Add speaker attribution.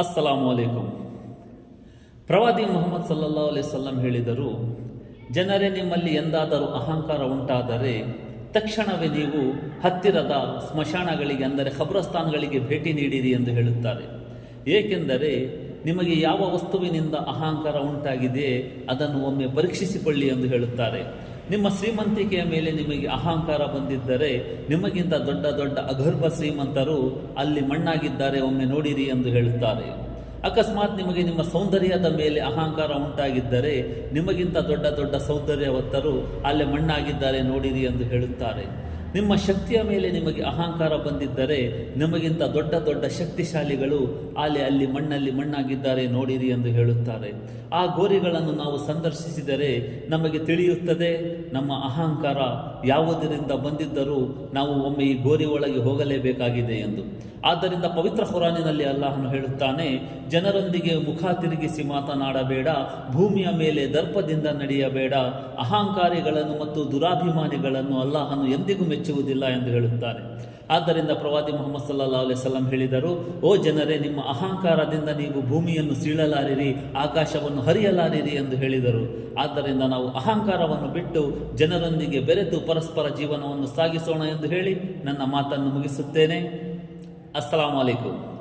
Speaker 1: ಅಸ್ಸಲಾಮು ಅಲೈಕುಂ ಪ್ರವಾದಿ ಮೊಹಮ್ಮದ್ ಸಲ್ಲಂ ಹೇಳಿದರು, ಜನರೇ, ನಿಮ್ಮಲ್ಲಿ ಎಂದಾದರೂ ಅಹಂಕಾರ ಉಂಟಾದರೆ ತಕ್ಷಣವೇ ನೀವು ಹತ್ತಿರದ ಸ್ಮಶಾನಗಳಿಗೆ, ಅಂದರೆ ಖಬ್ರಸ್ಥಾನಗಳಿಗೆ ಭೇಟಿ ನೀಡಿರಿ ಎಂದು ಹೇಳುತ್ತಾರೆ. ಏಕೆಂದರೆ ನಿಮಗೆ ಯಾವ ವಸ್ತುವಿನಿಂದ ಅಹಂಕಾರ ಉಂಟಾಗಿದೆ ಅದನ್ನು ಒಮ್ಮೆ ಪರೀಕ್ಷಿಸಿಕೊಳ್ಳಿ ಎಂದು ಹೇಳುತ್ತಾರೆ. ನಿಮ್ಮ ಶ್ರೀಮಂತಿಕೆಯ ಮೇಲೆ ನಿಮಗೆ ಅಹಂಕಾರ ಬಂದಿದ್ದರೆ ನಿಮಗಿಂತ ದೊಡ್ಡ ದೊಡ್ಡ ಅಗರ್ಭ ಶ್ರೀಮಂತರು ಅಲ್ಲಿ ಮಣ್ಣಾಗಿದ್ದಾರೆ, ಒಮ್ಮೆ ನೋಡಿರಿ ಎಂದು ಹೇಳುತ್ತಾರೆ. ಅಕಸ್ಮಾತ್ ನಿಮಗೆ ನಿಮ್ಮ ಸೌಂದರ್ಯದ ಮೇಲೆ ಅಹಂಕಾರ ಉಂಟಾಗಿದ್ದರೆ ನಿಮಗಿಂತ ದೊಡ್ಡ ದೊಡ್ಡ ಸೌಂದರ್ಯವತ್ತರು ಅಲ್ಲೇ ಮಣ್ಣಾಗಿದ್ದಾರೆ, ನೋಡಿರಿ ಎಂದು ಹೇಳುತ್ತಾರೆ. ನಿಮ್ಮ ಶಕ್ತಿಯ ಮೇಲೆ ನಿಮಗೆ ಅಹಂಕಾರ ಬಂದಿದ್ದರೆ ನಿಮಗಿಂತ ದೊಡ್ಡ ದೊಡ್ಡ ಶಕ್ತಿಶಾಲಿಗಳು ಅಲ್ಲಿ ಅಲ್ಲಿ ಮಣ್ಣಲ್ಲಿ ಮಣ್ಣಾಗಿದ್ದಾರೆ ನೋಡಿರಿ ಎಂದು ಹೇಳುತ್ತಾರೆ. ಆ ಗೋರಿಗಳನ್ನು ನಾವು ಸಂದರ್ಶಿಸಿದರೆ ನಮಗೆ ತಿಳಿಯುತ್ತದೆ, ನಮ್ಮ ಅಹಂಕಾರ ಯಾವುದರಿಂದ ಬಂದಿದ್ದರೂ ನಾವು ಒಮ್ಮೆ ಈ ಗೋರಿ ಒಳಗೆ ಹೋಗಲೇಬೇಕಾಗಿದೆ ಎಂದು. ಆದ್ದರಿಂದ ಪವಿತ್ರ ಹೊರಾನಿನಲ್ಲಿ ಅಲ್ಲಾಹನು ಹೇಳುತ್ತಾನೆ, ಜನರೊಂದಿಗೆ ಮುಖ ತಿರುಗಿಸಿ ಮಾತನಾಡಬೇಡ, ಭೂಮಿಯ ಮೇಲೆ ದರ್ಪದಿಂದ ನಡೆಯಬೇಡ, ಅಹಂಕಾರಿಗಳನ್ನು ಮತ್ತು ದುರಾಭಿಮಾನಿಗಳನ್ನು ಅಲ್ಲಾಹನು ಎಂದಿಗೂ ಮೆಚ್ಚುವುದಿಲ್ಲ ಎಂದು ಹೇಳುತ್ತಾನೆ. ಆದ್ದರಿಂದ ಪ್ರವಾದಿ ಮೊಹಮ್ಮದ್ ಸಲ್ಲಾ ಅಲೈವಲ್ಲಂ ಹೇಳಿದರು, ಓ ಜನರೇ, ನಿಮ್ಮ ಅಹಂಕಾರದಿಂದ ನೀವು ಭೂಮಿಯನ್ನು ಸೀಳಲಾರಿರಿ, ಆಕಾಶವನ್ನು ಹರಿಯಲಾರಿರಿ ಎಂದು ಹೇಳಿದರು. ಆದ್ದರಿಂದ ನಾವು ಅಹಂಕಾರವನ್ನು ಬಿಟ್ಟು ಜನರೊಂದಿಗೆ ಬೆರೆತು ಪರಸ್ಪರ ಜೀವನವನ್ನು ಸಾಗಿಸೋಣ ಎಂದು ಹೇಳಿ ನನ್ನ ಮಾತನ್ನು ಮುಗಿಸುತ್ತೇನೆ. আসসালামু আলাইকুম।